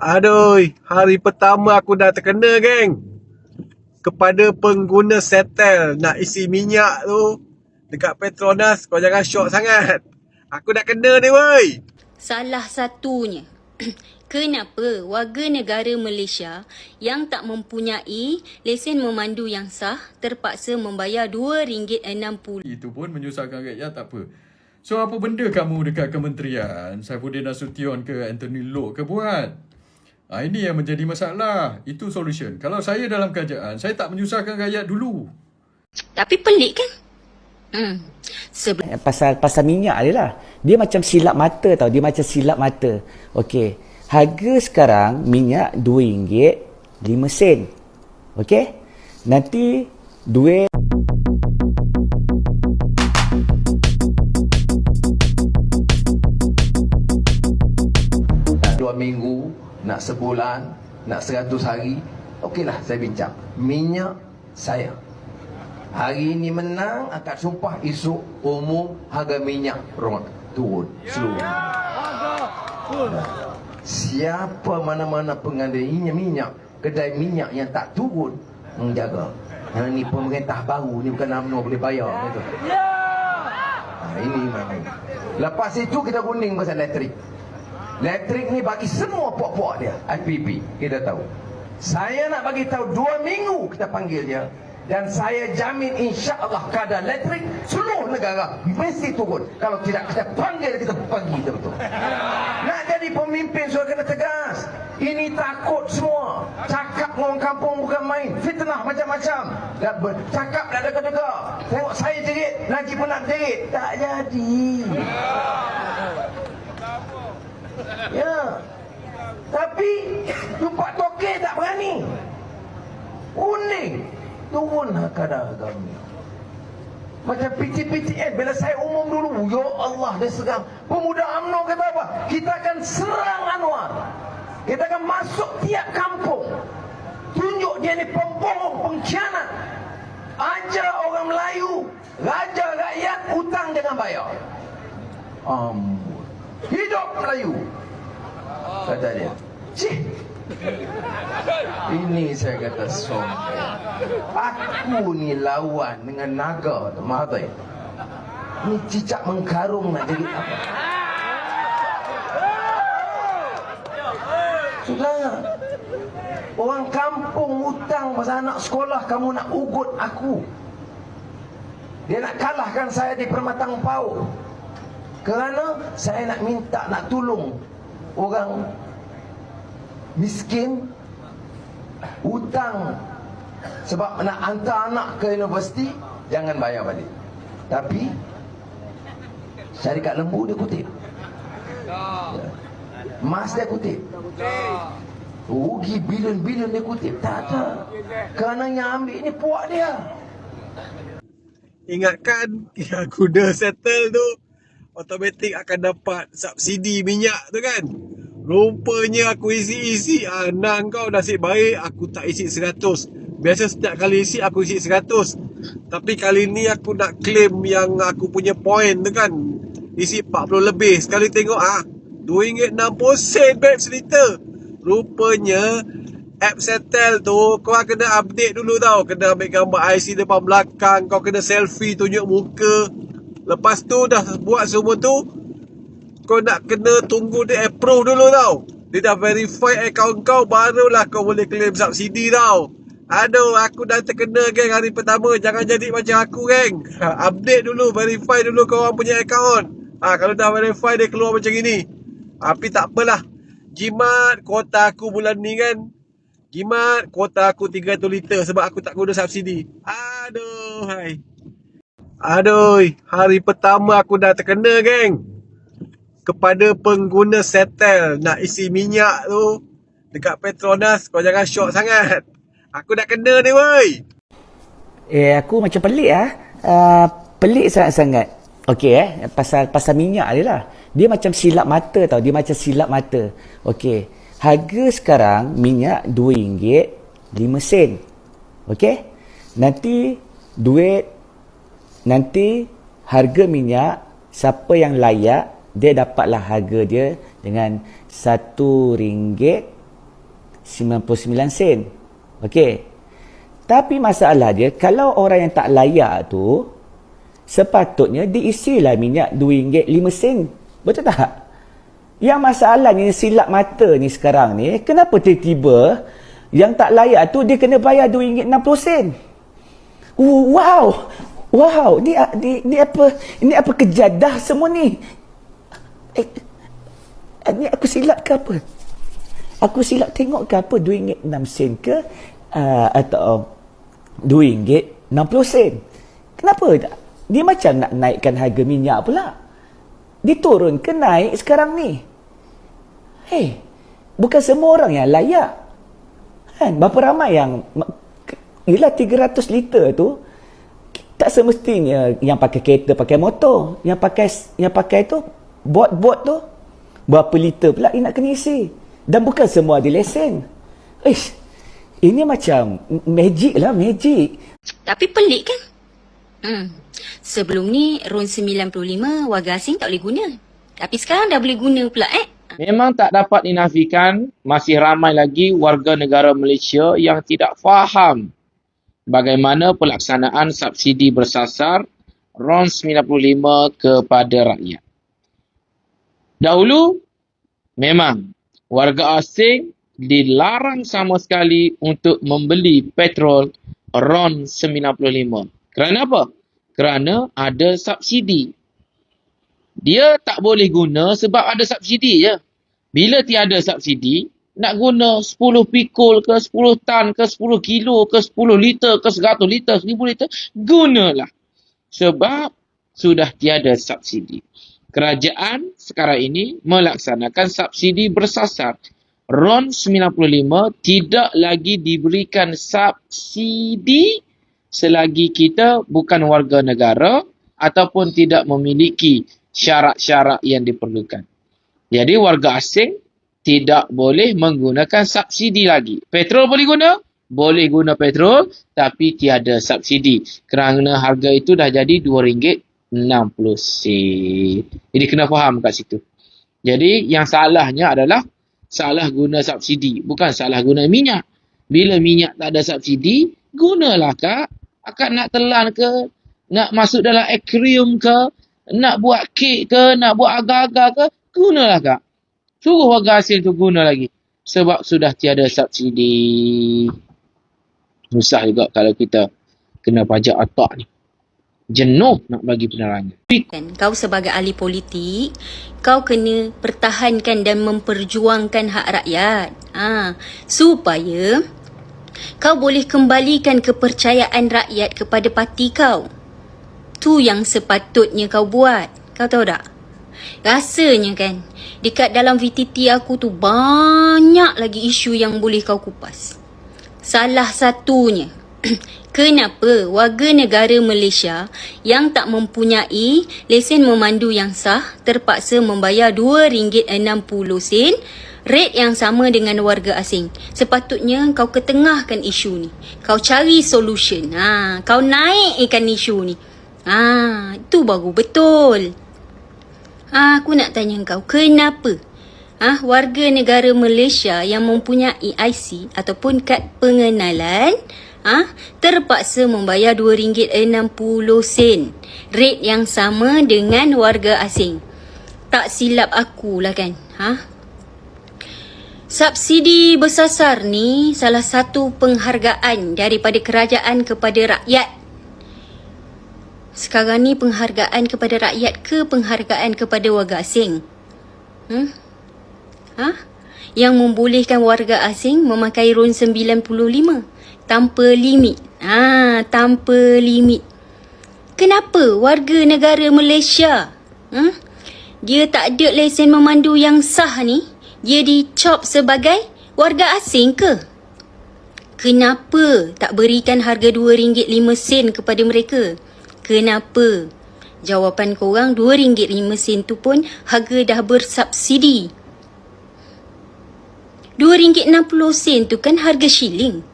Aduh, hari pertama aku dah terkena, geng. Kepada pengguna setel nak isi minyak tu dekat Petronas, kau jangan syok sangat. Aku dah kena ni, woi. Salah satunya, kenapa warga negara Malaysia yang tak mempunyai lesen memandu yang sah terpaksa membayar RM2.60 Itu pun menyusahkan rakyat tak apa. So apa benda kamu dekat kementerian Saifuddin Nasution ke Anthony Loke ke buat? Ha, ini yang menjadi masalah. Itu solution. Kalau saya dalam kerajaan, saya tak menyusahkan rakyat dulu. Tapi pelik kan? Hmm. Sebelum Eh, pasal pasal minyak dia lah. Dia macam silap mata tau. Dia macam silap mata. Okey. Harga sekarang minyak RM2 5 sen. Okey? Nanti duit nak sebulan, nak seratus hari, okeylah saya bincang. Minyak saya. Hari ini menang, akan sumpah esok umum harga minyak rot turun seluruh. Siapa mana-mana pengandainya minyak, kedai minyak yang tak turun, menjaga. Yang ni pemerintah baru ni bukan UMNO boleh bayar gitu. Ha, ini memang. Lepas itu kita kuning pasal elektrik. Elektrik ni bagi semua puak-puak dia. IPP kita tahu. Saya nak bagi tahu dua minggu kita panggil dia. Dan saya jamin insya Allah kadar elektrik seluruh negara mesti turun. Kalau tidak kita panggil kita pergi betul-betul nak jadi pemimpin sudah kena tegas. Ini takut semua. Cakap orang kampung bukan main. Fitnah macam-macam. Dan ber- cakap dah dega-dega tengok saya jerit Najib pun nak jerit. Tak jadi Ya. Tapi Lupak Tokek tak berani. Uning. Turun kadar minyak. Macam PTPTN bila saya umum dulu, ya Allah dia seram. Pemuda UMNO kata apa? Kita akan serang Anwar. Kita akan masuk tiap kampung. Tunjuk dia ni pembohong, pengkhianat. Ajar orang Melayu, raja rakyat hutang jangan bayar. Ambon. Hidup Melayu. Kata dia. Cih. Ini saya kata sombong. Aku ni lawan dengan naga tu Mahathir. Ni cicak mengkarung nak jadi apa? Sudah. Orang kampung hutang pasal anak sekolah kamu nak ugut aku. Dia nak kalahkan saya di permatang pau. Kerana saya nak minta nak tolong orang miskin hutang sebab nak hantar anak ke universiti jangan bayar balik. Tapi syarikat lembu dia kutip. Mas dia kutip. Rugi bilion-bilion dia kutip. Tak ada. Kerana yang ambil ni puak dia. Ingatkan guna settle tu automatik akan dapat subsidi minyak tu kan. Rupanya aku isi-isi ah, Nang kau nasib baik aku tak isi 100. Biasa setiap kali isi aku isi 100. Tapi kali ni aku nak claim yang aku punya point tu kan. Isi 40 lebih. Sekali tengok ah RM2.60 sen babe seliter. Rupanya app Settle tu kau kena update dulu tau. Kena ambil gambar IC depan belakang, kau kena selfie tunjuk muka. Lepas tu dah buat semua tu kau nak kena tunggu dia approve dulu tau. Dia dah verify account kau barulah kau boleh claim subsidi tau. Aduh, aku dah terkena geng hari pertama. Jangan jadi macam aku geng. Update dulu, verify dulu kau orang punya account. Ah, kalau dah verify dia keluar macam ini. Tapi tak apalah. Jimat kuota aku bulan ni kan. Jimat kuota aku 300 liter sebab aku tak guna subsidi. Aduh, hai. Aduh, hari pertama aku dah terkena geng. Kepada pengguna setel nak isi minyak tu dekat Petronas kau jangan syok sangat. Aku dah kena ni woi. Eh aku macam pelik ah. Uh, pelik sangat-sangat. Okey eh pasal pasal minyak dia lah. Dia macam silap mata tau. Dia macam silap mata. Okey. Harga sekarang minyak RM2 5 sen. Okey. Nanti duit nanti harga minyak siapa yang layak dia dapatlah harga dia dengan RM1 99 sen. Okey. Tapi masalah dia, kalau orang yang tak layak tu, sepatutnya diisilah minyak RM2.5. Betul tak? Yang masalahnya silap mata ni sekarang ni, kenapa tiba-tiba yang tak layak tu dia kena bayar RM2.60? Wow! Wow, ni, ni, ni apa ni apa kejadah semua ni? Eh, ni aku silap ke apa? Aku silap tengok ke apa RM2.06 ke uh, atau RM2.60? Kenapa? Dia macam nak naikkan harga minyak pula. Diturun ke naik sekarang ni? Hei, bukan semua orang yang layak. Kan? Berapa ramai yang... Yelah 300 liter tu, tak semestinya yang pakai kereta pakai motor yang pakai yang pakai tu bot-bot tu berapa liter pula dia nak kena isi dan bukan semua ada lesen Ish, ini macam magic lah magic Tapi pelik kan? Hmm. Sebelum ni RON 95 warga asing tak boleh guna. Tapi sekarang dah boleh guna pula eh. Memang tak dapat dinafikan masih ramai lagi warga negara Malaysia yang tidak faham bagaimana pelaksanaan subsidi bersasar RON 95 kepada rakyat. Dahulu, memang warga asing dilarang sama sekali untuk membeli petrol RON 95. Kerana apa? Kerana ada subsidi. Dia tak boleh guna sebab ada subsidi je. Bila tiada subsidi, nak guna 10 pikul ke 10 tan ke 10 kilo ke 10 liter ke 100 liter 1000 liter gunalah. Sebab sudah tiada subsidi. Kerajaan sekarang ini melaksanakan subsidi bersasar. RON 95 tidak lagi diberikan subsidi selagi kita bukan warga negara ataupun tidak memiliki syarat-syarat yang diperlukan. Jadi warga asing tidak boleh menggunakan subsidi lagi. Petrol boleh guna? Boleh guna petrol tapi tiada subsidi. Kerana harga itu dah jadi RM2.60. Jadi kena faham kat situ. Jadi yang salahnya adalah salah guna subsidi. Bukan salah guna minyak. Bila minyak tak ada subsidi, gunalah kak. Akak nak telan ke? Nak masuk dalam akrium ke? Nak buat kek ke? Nak buat agar-agar ke? Gunalah kak. Suruh warga asing tu guna lagi. Sebab sudah tiada subsidi. Susah juga kalau kita kena pajak atak ni. Jenuh nak bagi penerangan. Kau sebagai ahli politik, kau kena pertahankan dan memperjuangkan hak rakyat. Ha, supaya kau boleh kembalikan kepercayaan rakyat kepada parti kau. Tu yang sepatutnya kau buat. Kau tahu tak? Rasanya kan, dekat dalam VTT aku tu banyak lagi isu yang boleh kau kupas. Salah satunya, kenapa warga negara Malaysia yang tak mempunyai lesen memandu yang sah terpaksa membayar RM2.60 rate yang sama dengan warga asing. Sepatutnya kau ketengahkan isu ni. Kau cari solution. Ha, kau naikkan isu ni. Ha, itu baru betul. Aku nak tanya kau, kenapa? Ah, warga negara Malaysia yang mempunyai IC ataupun kad pengenalan ah terpaksa membayar RM2.60 rate yang sama dengan warga asing. Tak silap aku lah kan. Ha? Subsidi bersasar ni salah satu penghargaan daripada kerajaan kepada rakyat sekarang ni penghargaan kepada rakyat ke penghargaan kepada warga asing? Hmm? Ha? Yang membolehkan warga asing memakai RON 95 tanpa limit. Ha, tanpa limit. Kenapa warga negara Malaysia hmm? dia tak ada lesen memandu yang sah ni dia dicop sebagai warga asing ke? Kenapa tak berikan harga RM2.5 kepada mereka? Kenapa? Jawapan korang RM2.5 tu pun harga dah bersubsidi. RM2.60 tu kan harga shilling.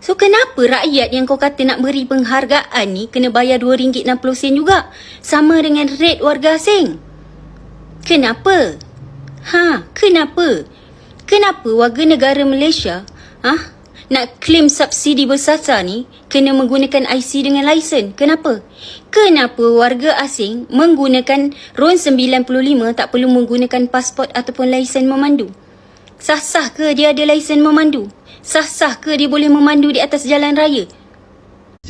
So kenapa rakyat yang kau kata nak beri penghargaan ni kena bayar RM2.60 juga? Sama dengan rate warga asing. Kenapa? Ha, kenapa? Kenapa warga negara Malaysia ah nak claim subsidi bersasar ni kena menggunakan IC dengan lesen? Kenapa? Kenapa warga asing menggunakan RON 95 tak perlu menggunakan pasport ataupun lesen memandu? Sah-sah ke dia ada lesen memandu? Sah-sah ke dia boleh memandu di atas jalan raya?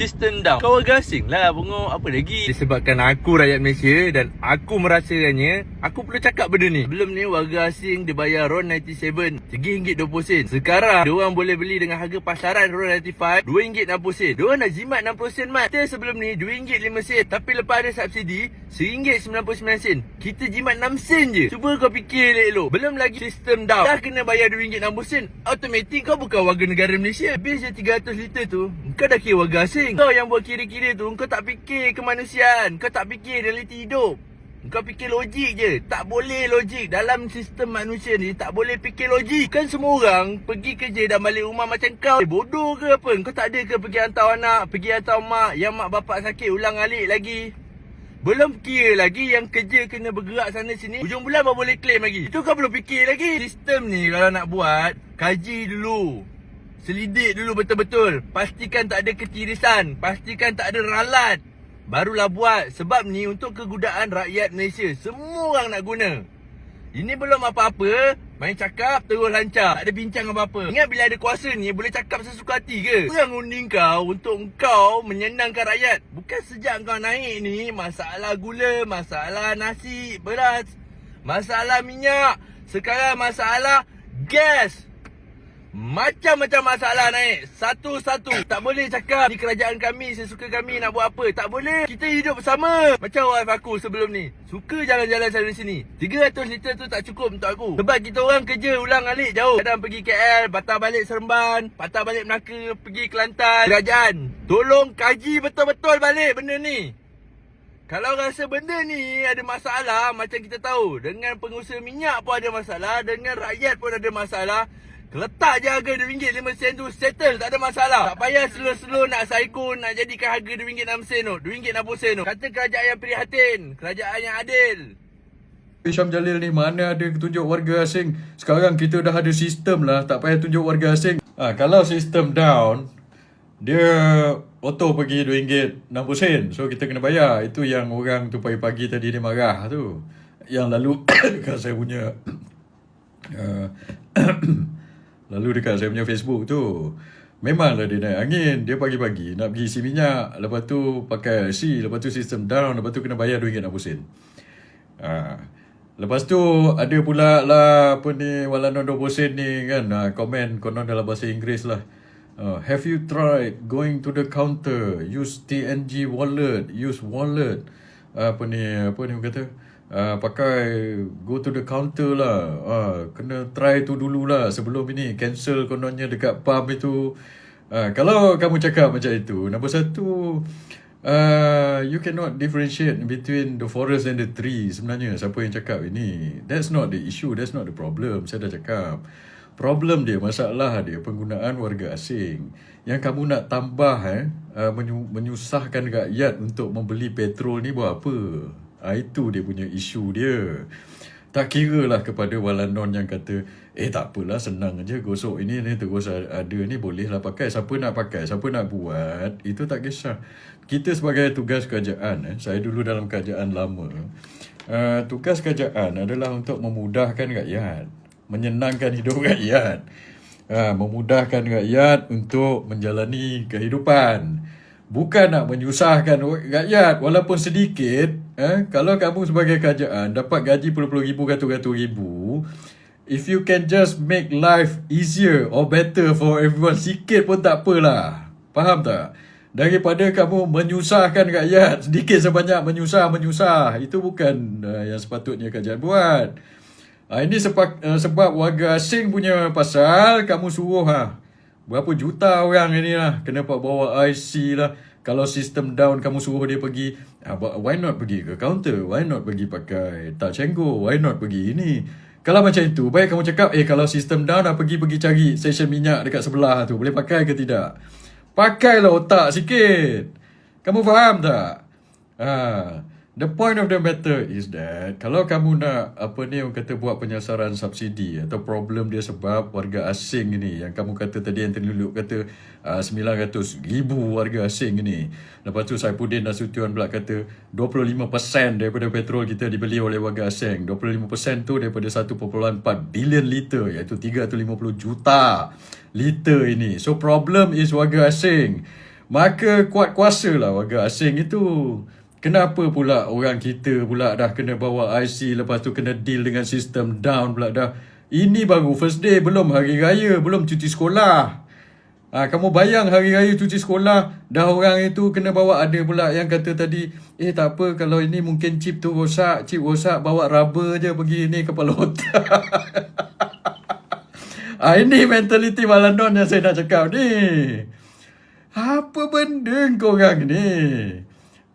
Sistem down. Kau warga asing lah Bengok apa lagi Disebabkan aku rakyat Malaysia Dan aku merasakannya Aku perlu cakap benda ni. Belum ni warga asing Dia bayar RON 97 RM3.20 Sekarang Diorang boleh beli dengan harga pasaran RON 95 RM2.60 Diorang nak jimat 60 sen mat Kita sebelum ni RM2.5 sen. Tapi lepas ada subsidi RM1.99 Kita jimat 6 sen je. Cuba kau fikir elok-elok. Belum lagi sistem down Dah kena bayar RM2.60 Automatik kau bukan warga negara Malaysia. Habis je 300 liter tu Kau dah kira warga asing. Kau yang buat kira-kira tu Kau tak fikir kemanusiaan. Kau tak fikir realiti hidup. Kau fikir logik je. Tak boleh logik. Dalam sistem manusia ni Tak boleh fikir logik. Kan semua orang Pergi kerja dan balik rumah macam kau. Eh, Bodoh ke apa? Kau tak ada ke pergi hantar anak Pergi hantar mak? Yang mak bapak sakit Ulang alik lagi belum kira lagi yang kerja kena bergerak sana sini. Hujung bulan baru boleh claim lagi. Itu kau belum fikir lagi. Sistem ni kalau nak buat Kaji dulu. Selidik dulu betul-betul. Pastikan tak ada ketirisan. Pastikan tak ada ralat. Barulah buat. Sebab ni untuk kegunaan rakyat Malaysia. Semua orang nak guna. Ini belum apa-apa Main cakap terus lancar. Tak ada bincang apa-apa. Ingat bila ada kuasa ni Boleh cakap sesuka hati ke? Yang undi kau Untuk kau menyenangkan rakyat? Bukan sejak kau naik ni Masalah gula Masalah nasi Beras Masalah minyak Sekarang masalah Gas Macam-macam masalah naik. Satu-satu. Tak boleh cakap Di kerajaan kami Sesuka kami nak buat apa. Tak boleh. Kita hidup bersama. Macam wife aku sebelum ni. Suka jalan-jalan sana sini. 300 liter tu tak cukup untuk aku. Sebab kita orang kerja ulang alik jauh. Kadang pergi KL Patah balik Seremban Patah balik Melaka Pergi Kelantan Kerajaan Tolong kaji betul-betul balik benda ni. Kalau rasa benda ni ada masalah Macam kita tahu Dengan pengusaha minyak pun ada masalah Dengan rakyat pun ada masalah Letak je harga RM2.5 sen tu Settle tak ada masalah. Tak payah slow-slow nak psycho Nak jadikan harga RM2.6 sen tu RM2.60 sen tu. Kata kerajaan yang prihatin Kerajaan yang adil. Syam Jalil ni mana ada tunjuk warga asing? Sekarang kita dah ada sistem lah Tak payah tunjuk warga asing. Ha, Kalau sistem down Dia auto pergi RM2.60 sen. So kita kena bayar. Itu yang orang tu pagi-pagi tadi dia marah tu. Yang lalu Dekat saya punya. Uh, Lalu dekat saya punya Facebook tu Memanglah dia naik angin. Dia pagi-pagi nak pergi isi minyak Lepas tu pakai IC Lepas tu sistem down Lepas tu kena bayar RM2.60 sen ha. Lepas tu ada pula lah apa ni Walanon 20 sen ni kan. Ha, Komen konon dalam bahasa Inggeris lah. Uh, Have you tried going to the counter? Use TNG wallet Use wallet. Uh, Apa ni Apa ni kata uh, Pakai Go to the counter lah. Uh, Kena try tu dulu lah Sebelum ini Cancel kononnya dekat pump itu. Uh, Kalau kamu cakap macam itu Nombor satu Uh, you cannot differentiate between the forest and the tree sebenarnya. Siapa yang cakap ini? That's not the issue that's not the problem. Saya dah cakap. Problem dia masalah dia penggunaan warga asing. Yang kamu nak tambah eh uh, menyu- menyusahkan rakyat untuk membeli petrol ni buat apa uh, itu dia punya isu dia. Tak kira lah kepada walanon yang kata Eh tak apalah senang aja gosok ini ni terus ada ni boleh lah pakai. Siapa nak pakai, siapa nak buat? Itu tak kisah. Kita sebagai tugas kerajaan eh, Saya dulu dalam kerajaan lama uh, Tugas kerajaan adalah untuk memudahkan rakyat Menyenangkan hidup rakyat. Uh, Memudahkan rakyat untuk menjalani kehidupan. Bukan nak menyusahkan rakyat walaupun sedikit. Eh, kalau kamu sebagai kerajaan dapat gaji puluh-puluh ribu, ratus-ratus ribu. If you can just make life easier or better for everyone, sikit pun tak apalah. Faham tak? Daripada kamu menyusahkan rakyat, sedikit sebanyak menyusah-menyusah. Itu bukan uh, yang sepatutnya kerajaan buat. Uh, ini sebab, uh, sebab warga asing punya pasal, kamu suruh ha. Berapa juta orang ini lah Kena bawa IC lah Kalau sistem down Kamu suruh dia pergi ah, Why not pergi ke counter? Why not pergi pakai touch and go? Why not pergi ini? Kalau macam itu Baik kamu cakap Eh kalau sistem down dah Pergi-pergi cari Stesen minyak dekat sebelah tu Boleh pakai ke tidak? Pakailah otak sikit. Kamu faham tak? Ha. The point of the matter is that kalau kamu nak apa ni orang kata buat penyasaran subsidi atau problem dia sebab warga asing ni yang kamu kata tadi yang terluluk kata uh, 900 ribu warga asing ni. Lepas tu Saifuddin Nasution pula kata 25% daripada petrol kita dibeli oleh warga asing. 25% tu daripada 1.4 bilion liter iaitu 350 juta liter ini. So problem is warga asing. Maka kuat kuasa lah warga asing itu. Kenapa pula orang kita pula dah kena bawa IC lepas tu kena deal dengan sistem down pula dah. Ini baru first day belum hari raya, belum cuti sekolah. Ha, kamu bayang hari raya cuti sekolah dah orang itu kena bawa ada pula yang kata tadi eh tak apa kalau ini mungkin chip tu rosak, chip rosak bawa rubber je pergi ni kepala otak. ah ini mentaliti Malanon yang saya nak cakap ni. Apa benda kau ni?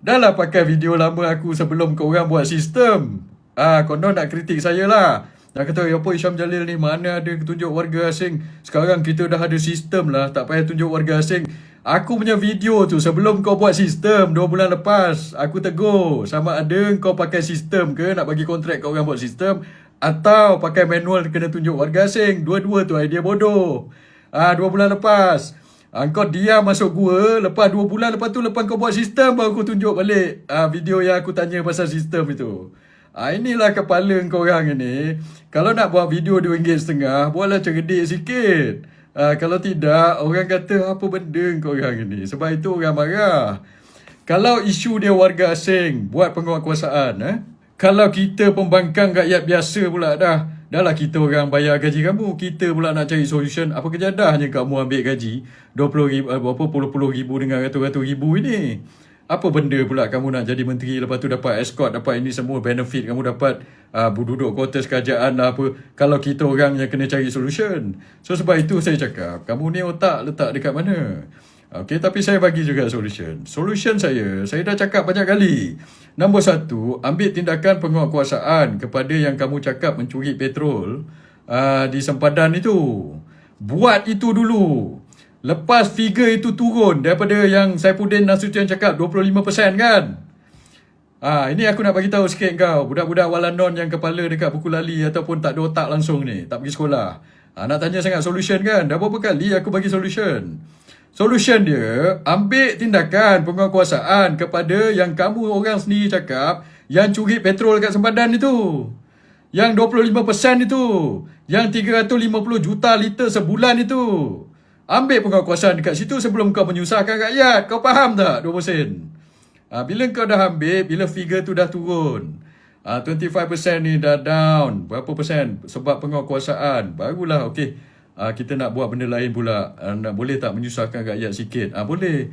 Dah lah pakai video lama aku sebelum kau orang buat sistem. Ah, konon nak kritik saya lah. Nak kata, apa Isyam Jalil ni mana ada tunjuk warga asing. Sekarang kita dah ada sistem lah. Tak payah tunjuk warga asing. Aku punya video tu sebelum kau buat sistem 2 bulan lepas. Aku tegur. Sama ada kau pakai sistem ke nak bagi kontrak kau orang buat sistem. Atau pakai manual kena tunjuk warga asing. Dua-dua tu idea bodoh. Ah, 2 bulan lepas. Ah, kau diam masuk gua. Lepas 2 bulan lepas tu lepas kau buat sistem baru aku tunjuk balik ah, video yang aku tanya pasal sistem itu. Ah, inilah kepala kau orang ini. Kalau nak buat video RM2.5, buatlah cerdik sikit. Ah, kalau tidak, orang kata apa benda kau orang ini. Sebab itu orang marah. Kalau isu dia warga asing, buat penguatkuasaan. Eh? Kalau kita pembangkang rakyat biasa pula dah. Dah lah kita orang bayar gaji kamu. Kita pula nak cari solution. Apa kejadahnya kamu ambil gaji 20 ribu, eh, berapa puluh-puluh ribu dengan ratus-ratus ribu ini. Apa benda pula kamu nak jadi menteri lepas tu dapat escort, dapat ini semua benefit kamu dapat uh, duduk kuartus kerajaan lah apa. Kalau kita orang yang kena cari solution. So sebab itu saya cakap, kamu ni otak letak dekat mana? Okay, tapi saya bagi juga solution. Solution saya, saya dah cakap banyak kali. Nombor satu, ambil tindakan penguatkuasaan kepada yang kamu cakap mencuri petrol uh, di sempadan itu. Buat itu dulu. Lepas figure itu turun daripada yang Saifuddin Nasution cakap 25% kan? Ah, ini aku nak bagi tahu sikit kau. Budak-budak walanon yang kepala dekat buku lali ataupun tak ada otak langsung ni, tak pergi sekolah. Ah, nak tanya sangat solution kan? Dah berapa kali aku bagi solution? Solution dia, ambil tindakan penguatkuasaan kepada yang kamu orang sendiri cakap yang curi petrol kat sempadan itu. Yang 25% itu. Yang 350 juta liter sebulan itu. Ambil penguatkuasaan dekat situ sebelum kau menyusahkan rakyat. Kau faham tak 2%? Ha, bila kau dah ambil, bila figure tu dah turun. Ha, 25% ni dah down. Berapa persen? Sebab penguatkuasaan. Barulah, okey. Ha, kita nak buat benda lain pula. Ha, nak boleh tak menyusahkan rakyat sikit? Ha, boleh.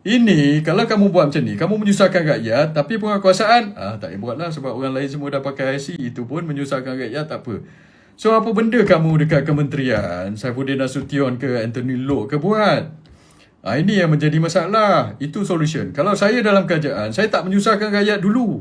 Ini, kalau kamu buat macam ni, kamu menyusahkan rakyat, tapi penguatkuasaan, ah, tak payah buat lah sebab orang lain semua dah pakai IC, itu pun menyusahkan rakyat, tak apa. So apa benda kamu dekat kementerian Saifuddin Nasution ke Anthony Loke ke buat? Ha, ini yang menjadi masalah. Itu solution. Kalau saya dalam kerajaan, saya tak menyusahkan rakyat dulu.